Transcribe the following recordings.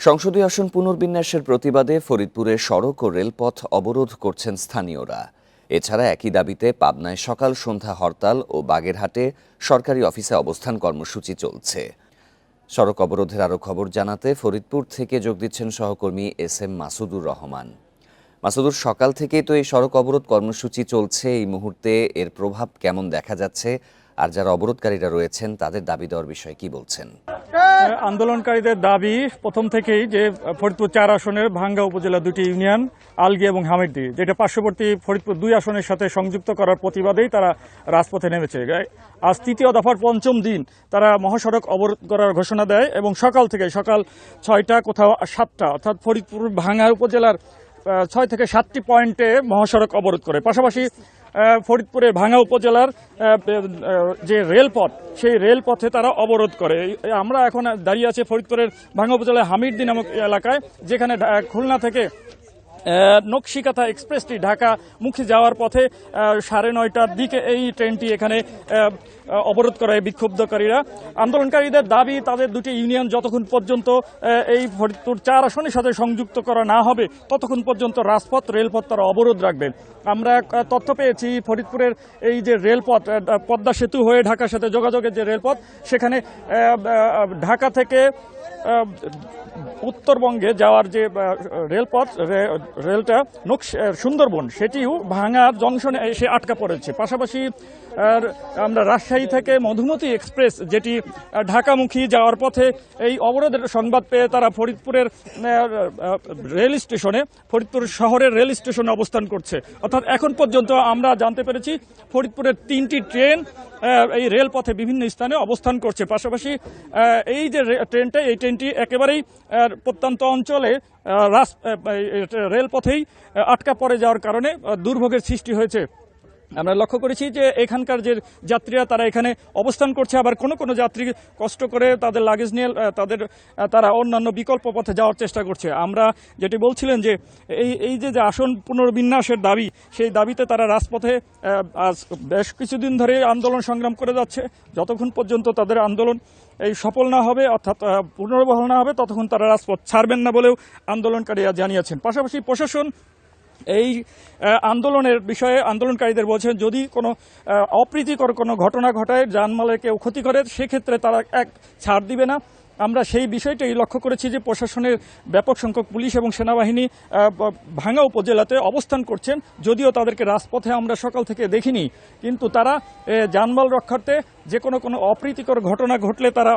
সংসদীয় আসন পুনর্বিন্যাসের প্রতিবাদে ফরিদপুরে সড়ক ও রেলপথ অবরোধ করছেন স্থানীয়রা। এছাড়া একই দাবিতে পাবনায় সকাল সন্ধ্যা হরতাল ও বাগেরহাটে সরকারি অফিসে অবস্থান কর্মসূচি চলছে। সড়ক অবরোধের আরও খবর জানাতে ফরিদপুর থেকে যোগ দিচ্ছেন সহকর্মী এস এম মাসুদুর রহমান। মাসুদুর, সকাল থেকেই তো এই সড়ক অবরোধ কর্মসূচি চলছে। এই মুহূর্তে এর প্রভাব কেমন দেখা যাচ্ছে? আর যারা অবরোধকারীরা রয়েছেন, তাদের দাবি দেওয়ার বিষয়ে কি বলছেন? আন্দোলনকারীদের দাবি প্রথম থেকেই যে ফরিদপুর চার আসনের ভাঙ্গা উপজেলা দুটি ইউনিয়ন, আলগি এবং হামিরদি যেটা পার্শ্ববর্তী ফরিদপুর দুই আসনের সাথে সংযুক্ত করার প্রতিবাদেই তারা রাজপথে নেমেছে। আজ তৃতীয় দফার পঞ্চম দিন তারা মহাসড়ক অবরোধ করার ঘোষণা দেয় এবং সকাল থেকে সকাল ছয়টা কোথাও সাতটা, অর্থাৎ ফরিদপুর ভাঙ্গা উপজেলার ছয় থেকে সাতটি পয়েন্টে মহাসড়ক অবরোধ করে। পাশাপাশি ফরিদপুরের ভাঙ্গা উপজেলার যে রেলপথ, সেই রেলপথে তারা অবরোধ করে। আমরা এখন দাঁড়িয়ে আছি ফরিদপুরের ভাঙ্গা উপজেলার হামিরদি নামক এলাকায়, যেখানে খুলনা থেকে নকশিকাথা এক্সপ্রেসটি ঢাকা মুখে যাওয়ার পথে সাড়ে নয়টার দিকে এই ট্রেনটি এখানে অবরোধ করে বিক্ষুব্ধকারীরা। আন্দোলনকারীদের দাবি, তাদের দুটি ইউনিয়ন যতক্ষণ পর্যন্ত এই ফরিদপুর চার আসনের সাথে সংযুক্ত করা না হবে, ততক্ষণ পর্যন্ত রাজপথ, রেলপথ তারা অবরোধ রাখবেন আমরা তথ্য পেয়েছি, ফরিদপুরের এই যে রেলপথ পদ্মা সেতু হয়ে ঢাকার সাথে যোগাযোগের যে রেলপথ, সেখানে ঢাকা থেকে উত্তরবঙ্গে যাওয়ার যে রেলপথ রেলটা সুন্দরবন, সেটিও ভাঙা জংশনে এসে আটকা পড়েছে। পাশাপাশি, আর আমরা রাজশাহী থেকে মধুমতি এক্সপ্রেস, যেটি ঢাকামুখী যাওয়ার পথে এই অবরোধের সংবাদ পেয়ে তারা ফরিদপুরের রেল স্টেশনে, ফরিদপুর শহরের রেল স্টেশনে অবস্থান করছে। অর্থাৎ এখন পর্যন্ত আমরা জানতে পেরেছি, ফরিদপুরের তিনটি ট্রেন এই রেলপথে বিভিন্ন স্থানে অবস্থান করছে। পাশাপাশি এই যে ট্রেনটা, এই ট্রেনটি একেবারেই প্রত্যন্ত অঞ্চলে এই রেলপথেই আটকা পড়ে যাওয়ার কারণে দুর্ভোগের সৃষ্টি হয়েছে। আমরা লক্ষ্য করেছি যে এখানকার যে যাত্রীরা, তারা এখানে অবস্থান করছে। আবার কোনো কোনো যাত্রী কষ্ট করে তাদের লাগেজ নিয়ে তাদের তারা অন্যান্য বিকল্প পথে যাওয়ার চেষ্টা করছে। আমরা যেটি বলছিলেন যে, এই এই যে আসন পুনর্বিন্যাসের দাবি, সেই দাবিতে তারা রাজপথে আজ বেশ কিছুদিন ধরে আন্দোলন সংগ্রাম করে যাচ্ছে। যতক্ষণ পর্যন্ত তাদের আন্দোলন এই সফল না হবে, অর্থাৎ পুনর্বহাল না হবে, ততক্ষণ তারা রাজপথ ছাড়বেন না বলেও আন্দোলনকারীরা জানিয়েছেন। পাশাপাশি প্রশাসন এই আন্দোলনের বিষয়ে আন্দোলনকারীদের বলছেন, যদি কোনো অপ্রীতিকর কোনো ঘটনা ঘটায় জানমালের কেউ ক্ষতি করে, সেক্ষেত্রে তারা এক ছাড় দিবে না। আমরা সেই বিষয়টাই লক্ষ্য করেছি যে প্রশাসনের ব্যাপক সংখ্যক পুলিশ এবং সেনাবাহিনী ভাঙ্গা উপজেলাতে অবস্থান করছেন। যদিও তাদেরকে রাজপথে আমরা সকাল থেকে দেখিনি, কিন্তু তারা জানমাল রক্ষার্থে যে কোনো কোনো অপ্রীতিকর ঘটনা ঘটলে তারা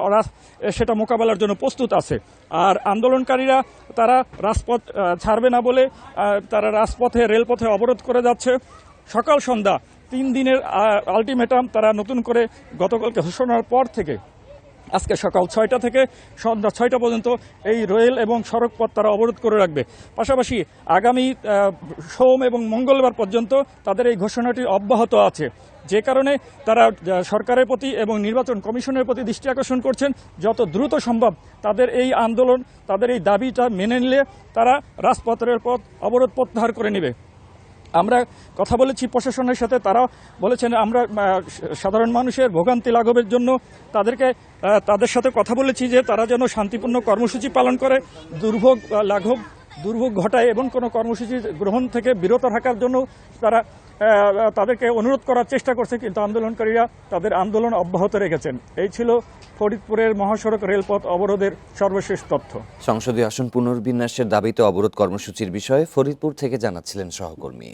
সেটা মোকাবেলার জন্য প্রস্তুত আছে। আর আন্দোলনকারীরা, তারা রাজপথ ছাড়বে না বলে তারা রাজপথে, রেলপথে অবরোধ করে যাচ্ছে। সকাল সন্ধ্যা, তিন দিনের আলটিমেটাম তারা নতুন করে গতকালকে ঘোষণার পর থেকে আজকে সকাল ছয়টা থেকে সন্ধ্যা ছয়টা পর্যন্ত এই রেল এবং সড়ক পথ তারা অবরোধ করে রাখবে। পাশাপাশি আগামী সোম এবং মঙ্গলবার পর্যন্ত তাদের এই ঘোষণাটি অব্যাহত আছে। যে কারণে তারা সরকারের প্রতি এবং নির্বাচন কমিশনের প্রতি দৃষ্টি আকর্ষণ করছেন। যত দ্রুত সম্ভব তাদের এই আন্দোলন, তাদের এই দাবিটা মেনে নিলে তারা রাজপথের পথ, অবরোধ প্রত্যাহার করে নেবে। আমরা কথা বলেছি প্রশাসনের সাথে তারা বলেছেন, আমরা সাধারণ মানুষের ভোগান্তি লাঘবের জন্য তাদেরকে তাদের সাথে কথা বলেছি যে তারা যেন শান্তিপূর্ণ কর্মসূচি পালন করে, দুর্ভোগ লাঘব দুর্ভোগ ঘটায় এবং কোনো কর্মসূচি গ্রহণ থেকে বিরত থাকার জন্য তারা তাদেরকে অনুরোধ করার চেষ্টা করছে, কিন্তু আন্দোলনকারীরা তাদের আন্দোলন অব্যাহত রেখেছেন। এই ছিল ফরিদপুরের মহাসড়ক রেলপথ অবরোধের সর্বশেষ তথ্য। সংসদীয় আসন পুনর্বিন্যাসের দাবিতে অবরোধ কর্মসূচির বিষয়ে ফরিদপুর থেকে জানাচ্ছিলেন সহকর্মী।